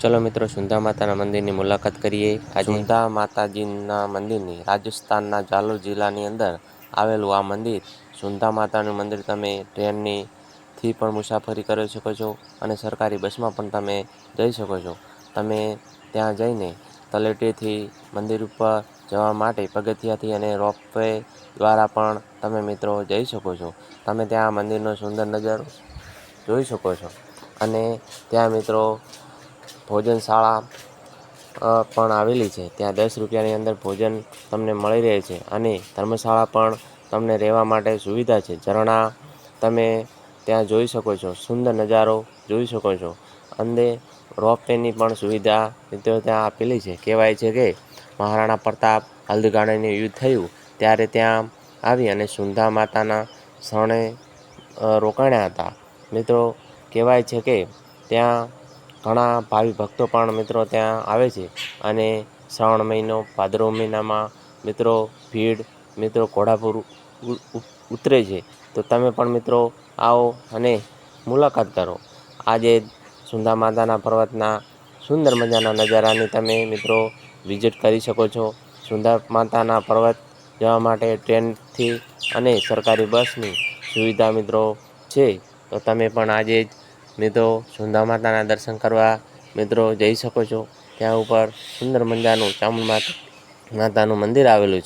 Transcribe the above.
ચલો મિત્રો સુંધા માતાના મંદિરની મુલાકાત કરીએ. સુંધા માતાજીના મંદિરની રાજસ્થાનના જાલોર જિલ્લાની અંદર આવેલું આ મંદિર. સુંધા માતાનું મંદિર તમે ટ્રેનની થી પણ મુસાફરી કરી શકો છો અને સરકારી બસમાં પણ તમે જઈ શકો છો. તમે ત્યાં જઈને તલેટીથી મંદિર ઉપર જવા માટે પગથિયાથી અને રોપવે દ્વારા પણ તમે મિત્રો જઈ શકો છો. તમે ત્યાં મંદિરનો સુંદર નજારો જોઈ શકો છો. અને ત્યાં મિત્રો ભોજનશાળા પણ આવેલી છે. ત્યાં દસ રૂપિયાની અંદર ભોજન તમને મળી રહે છે અને ધર્મશાળા પણ તમને રહેવા માટે સુવિધા છે. ઝરણા તમે ત્યાં જોઈ શકો છો, સુંદર નજારો જોઈ શકો છો. અંદે રોપ વેની પણ સુવિધા ત્યાં આપેલી છે. કહેવાય છે કે મહારાણા પ્રતાપ હલ્દીઘાણીનું યુદ્ધ થયું ત્યારે ત્યાં આવી અને સુંધા માતાના શરણે રોકાણ્યા હતા. મિત્રો, કહેવાય છે કે ત્યાં ઘણા ભાવિ ભક્તો પણ મિત્રો ત્યાં આવે છે અને શ્રાવણ મહિનો, ભાદરવ મહિનામાં મિત્રો ભીડ, મિત્રો ઘોડાપુર ઉતરે છે. તો તમે પણ મિત્રો આવો અને મુલાકાત કરો. આજે સુંદા માતાના પર્વતના સુંદર મજાના નજારાની તમે મિત્રો વિઝિટ કરી શકો છો. સુંદર માતાના પર્વત જવા માટે ટ્રેનથી અને સરકારી બસની સુવિધા મિત્રો છે. તો તમે પણ આજે જ મિત્રો સુંદા માતાના દર્શન કરવા મિત્રો જઈ શકો છો. ત્યાં ઉપર સુંદર મજાનું ચામુંડ માતાનું મંદિર આવેલું